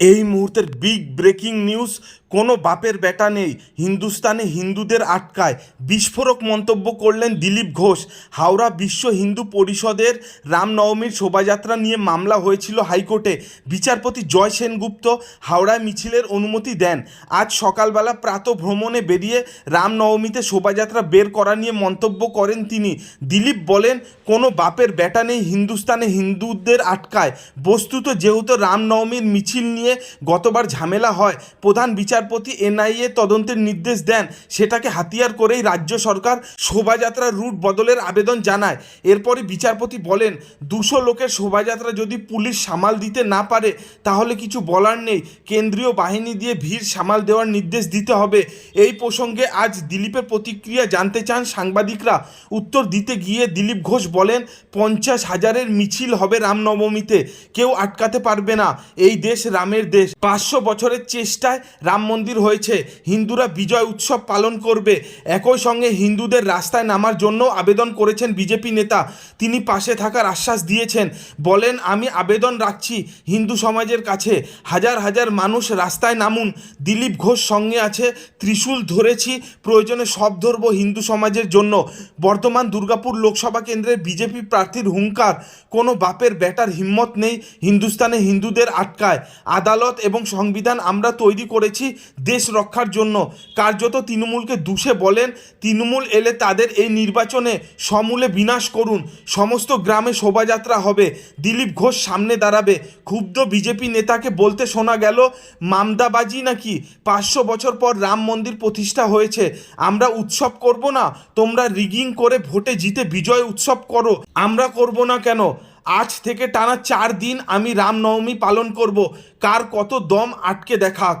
এই মুহূর্তের big breaking news কোনো বাপের বেটা নেই। হিন্দুস্তানে হিন্দুদের আটকায় বিস্ফোরক মন্তব্য করলেন দিলীপ ঘোষ। হাওড়া বিশ্ব হিন্দু পরিষদের রামনবমীর শোভাযাত্রা নিয়ে মামলা হয়েছিল হাইকোর্টে। বিচারপতি জয় সেনগুপ্ত হাওড়ায় মিছিলের অনুমতি দেন। আজ সকালবেলা প্রাত ভ্রমণে বেরিয়ে রামনবমীতে শোভাযাত্রা বের করা নিয়ে মন্তব্য করেন তিনি। দিলীপ বলেন, কোনো বাপের বেটা নেই, হিন্দুস্তানে হিন্দুদের আটকায়। বস্তুত যেহেতু রামনবমীর মিছিল নিয়ে গতবার ঝামেলা হয়, প্রধান বিচারপতি এনআইএ তদন্তের নির্দেশ দেন। সেটাকে হাতিয়ার করেই রাজ্য সরকার শোভাযাত্রার রুট বদলের আবেদন জানায়। এরপরে বিচারপতি বলেন, দুশো লোকের শোভাযাত্রা যদি পুলিশ সামাল দিতে না পারে, তাহলে কিছু বলার নেই। কেন্দ্রীয় বাহিনী দিয়ে ভিড় সামাল দেওয়ার নির্দেশ দিতে হবে। এই প্রসঙ্গে আজ দিলীপের প্রতিক্রিয়া জানতে চান সাংবাদিকরা। উত্তর দিতে গিয়ে দিলীপ ঘোষ বলেন, পঞ্চাশ হাজারের মিছিল হবে রামনবমীতে। কেউ আটকাতে পারবে না। এই দেশ রামের দেশ। পাঁচশো বছরের চেষ্টায় রাম মন্দির হয়েছে। হিন্দুরা বিজয় উৎসব পালন করবে। একই সঙ্গে হিন্দুদের রাস্তায় নামার জন্য আবেদন করেছেন বিজেপি নেতা। তিনি পাশে থাকার আশ্বাস দিয়েছেন। বলেন, আমি আবেদন রাখছি হিন্দু সমাজের কাছে। হাজার হাজার মানুষ রাস্তায় নামুন। দিলীপ ঘোষ সঙ্গে আছে, ত্রিশূল ধরেছি, প্রয়োজনে সব ধরব হিন্দু সমাজের জন্য। বর্তমান দুর্গাপুর লোকসভা কেন্দ্রের বিজেপি প্রার্থীর হুঙ্কার। কোনো বাপের ব্যাটার হিম্মত নেই হিন্দুস্তানে হিন্দুদের আটকায়। আদালত এবং সংবিধান আমরা তৈরি করেছি দেশ রক্ষার জন্য। কার্যত তৃণমূলকে দুষে বলেন, তৃণমূল এলে তাদের এই নির্বাচনে সমূলে বিনাশ করুন। সমস্ত গ্রামে শোভাযাত্রা হবে। দিলীপ ঘোষ সামনে দাঁড়াবে। ক্ষুব্ধ বিজেপি নেতাকে বলতে শোনা গেল, মামদাবাজি নাকি পাঁচশো বছর পর রাম মন্দির প্রতিষ্ঠা হয়েছে। আমরা উৎসব করব না, তোমরা রিগিং করে ভোটে জিতে বিজয় উৎসব করো। আমরা করব না কেন? আজ থেকে টানা চার দিন আমি রামনবমী পালন করব। কার কত দম আটকে দেখাক